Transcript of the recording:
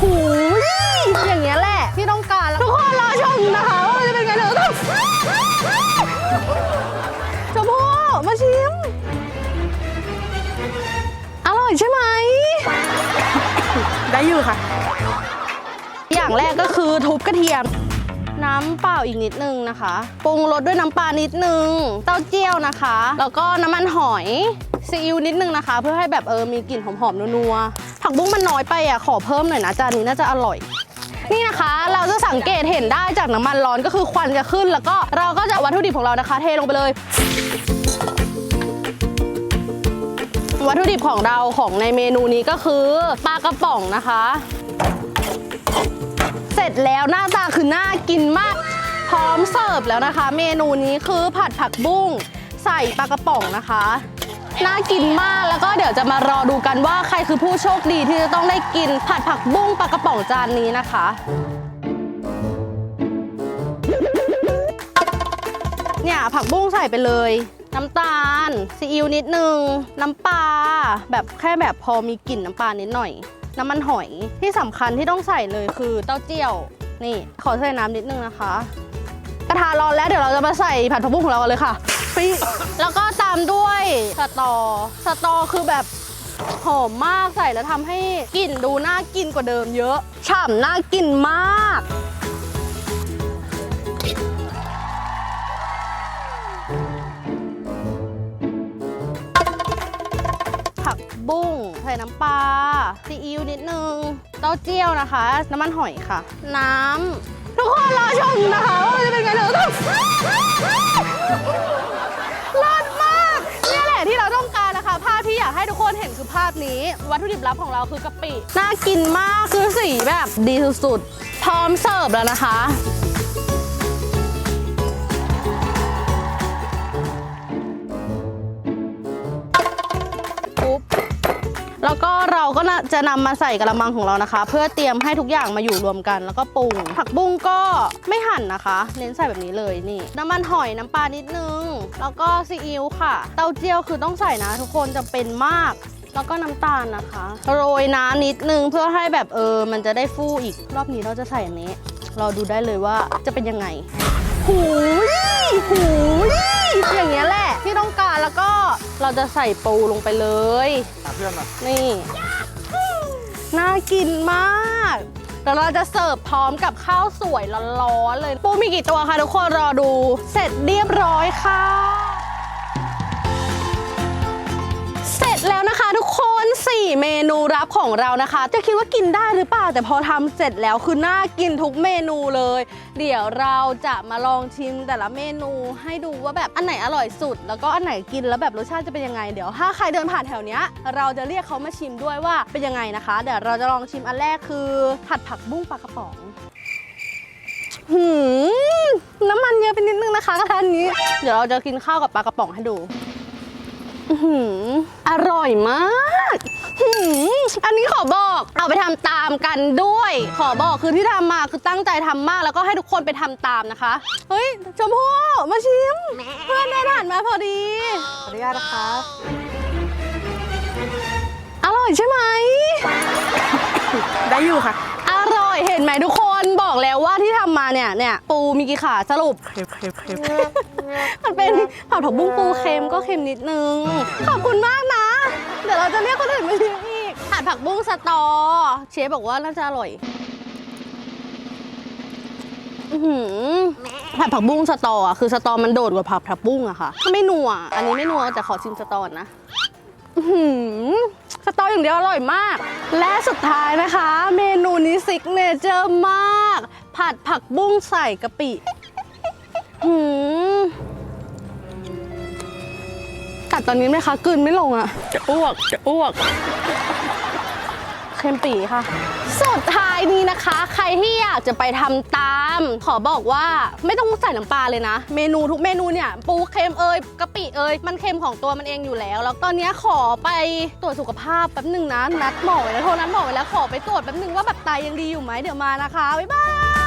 หูยอย่างเงี้ยแหละ ที่ต้องการแล้วทุกคนรอชมนะคะว่าจะเป็นไงเดี๋ยวต้องชมพู่มาชิม อร่อยใช่ไหม ได้อยู่ค่ะ อย่างแรกก็คือทุบกระเทียม น้ำเปล่าอีกนิดนึงนะคะ ปรุงรสด้วยน้ำปลานิดนึง เต้าเจี้ยวนะคะ แล้วก็น้ำมันหอยซีอิ๊วนิดนึงนะคะ เพื่อให้แบบเออมีกลิ่นหอมๆนัวๆ ผักบุ้งมันน้อยไปอะขอเพิ่มหน่อยนะจานนี้น่าจะอร่อย นี่นะคะ เราจะสังเกตเห็นได้จากน้ำมันร้อนก็คือควันจะขึ้น แล้วก็เราก็จะเอาวัตถุดิบของเรานะคะ เทลงไปเลย วัตถุดิบของเราของในเมนูนี้ก็คือปลากระป๋องนะคะ เสร็จแล้วหน้าตาคือน่ากินมาก พร้อมเสิร์ฟแล้วนะคะ เมนูนี้คือผัดผักบุ้งใส่ปลากระป๋องนะคะ น่ากินมากแล้วก็เดี๋ยวจะมารอดูกันว่าใครคือผู้โชคดีที่จะต้องได้กินผัดผักบุ้งปลากระป๋องจานนี้นะคะ เนี่ยผักบุ้งใส่ไปเลย น้ำตาลซีอิ๊วนิดนึง น้ำปลาแบบแค่แบบพอมีกลิ่นน้ำปลานิดหน่อย น้ำมันหอยที่สำคัญที่ต้องใส่เลยคือเต้าเจี้ยว นี่ขอใส่น้ำนิดนึงนะคะ กระทะร้อนแล้วเดี๋ยวเราจะมาใส่ผัดผักบุ้งของเรากันเลยค่ะ ฟิแล้วก็ตามด้วยสตอ สตอคือแบบหอมมากใส่แล้วทำให้กลิ่นดูน่ากินกว่าเดิมเยอะ ฉ่ำน่ากินมาก ผักบุ้งใส่น้ำปลาซีอิ๊วนิดนึง เต้าเจี้ยวนะคะ น้ำมันหอยค่ะ น้ำทุกคนรอชมนะคะว่าจะเป็นไงเดี๋ยวต้อง ภาพนี้ วัตถุดิบลับของเราคือกะปิ น่ากินมากคือสีแบบดีสุดๆ พร้อมเสิร์ฟแล้วนะคะปุ๊บแล้วก็เราก็น่าจะนำมาใส่กระมังของเรานะคะ เพื่อเตรียมให้ทุกอย่างมาอยู่รวมกัน แล้วก็ปรุง ผักบุ้งก็ไม่หั่นนะคะ เน้นใส่แบบนี้เลยนี่ น้ำมันหอยน้ำปลานิดนึง แล้วก็ซีอิ๊วค่ะ เต้าเจี้ยวคือต้องใส่นะ ทุกคนจะเป็นมาก แล้วก็น้ำตาลนะคะ โรยน้ำนิดนึงเพื่อให้แบบเออ มันจะได้ฟูอีกรอบนี้เราจะใส่อันนี้เราดูได้เลยว่าจะเป็นยังไงหูยหูยอย่างเงี้ยแหละที่ต้องการแล้วก็เราจะใส่ปูลงไปเลย หาเพื่อนมานี่น่ากินมากแล้วเราจะเสิร์ฟพร้อมกับข้าวสวยร้อนๆเลย ปูมีกี่ตัวคะทุกคนรอดู เสร็จเรียบร้อยค่ะ เมนูรับของเรานะคะ จะคิดว่ากินได้หรือเปล่าแต่พอทำเสร็จแล้วคือน่ากินทุกเมนูเลย เดี๋ยวเราจะมาลองชิมแต่ละเมนูให้ดูว่าแบบอันไหนอร่อยสุด แล้วก็อันไหนกินแล้วแบบรสชาติจะเป็นยังไงเดี๋ยวถ้าใครเดินผ่านแถวเนี้ยเราจะเรียกเขามาชิมด้วยว่าเป็นยังไงนะคะ เดี๋ยวเราจะลองชิมอันแรกคือผัดผักบุ้งปลากระป๋องหืมน้ำมันเยอะไปนิดนึงนะคะกระทานนี้ เดี๋ยวเราจะกินข้าวกับปลากระป๋องให้ดูอื้อหืออร่อยมาก หืมอันนี้ขอบอกเอาไปทำตามกันด้วย ขอบอกคือที่ทำมาคือตั้งใจทำมากแล้วก็ให้ทุกคนไปทำตามนะคะ เฮ้ยชมพู่มาชิม เพื่อนได้ผ่านมาพอดีขออนุญาตนะคะอร่อยใช่ไหมได้อยู่ค่ะอร่อยเห็นไหมทุกคนบอกแล้วว่าที่ทำมาเนี่ยเนี่ยปูมีกี่ขาสรุปเค็มเค็มเค็มมันเป็นผัดผักบุ้งปูเค็มก็เค็มนิดนึง ขอบคุณมากนะ เดี๋ยวเราจะเรียกคนอื่นมาชิมอีกผัดผักบุ้งสตอ เชฟบอกว่าน่าจะอร่อยอื้อหือผัดผักบุ้งสตออะคือสตอมันโดดกว่าผัดผักบุ้งอะค่ะ ถ้าไม่นัว อันนี้ไม่นัวแต่ขอชิมสตอนะอื้อหือสตออย่างเดียวอร่อยมาก และสุดท้ายนะคะ เมนูนี้ซิกเนเจอร์มาก ผัดผักบุ้งใส่กะปิ หืม กัดตอนนี้ไหมคะกลืนไม่ลงอะจะอ้วกจะอ้วกเค็มปีค่ะ สุดท้ายนี้นะคะ ใครที่อยากจะไปทำตาม ขอบอกว่าไม่ต้องใส่น้ำปลาเลยนะ เมนูทุกเมนูเนี่ย ปูเค็มเอยกะปิเอยมันเค็มของตัวมันเองอยู่แล้ว แล้วตอนนี้ขอไปตรวจสุขภาพแป๊บหนึ่งนะนัดหมอไว้แล้วโทรนัดหมอไว้แล้วขอไปตรวจแป๊บหนึ่งว่าแบบไตยังดีอยู่ไหมเดี๋ยวมานะคะบ๊ายบาย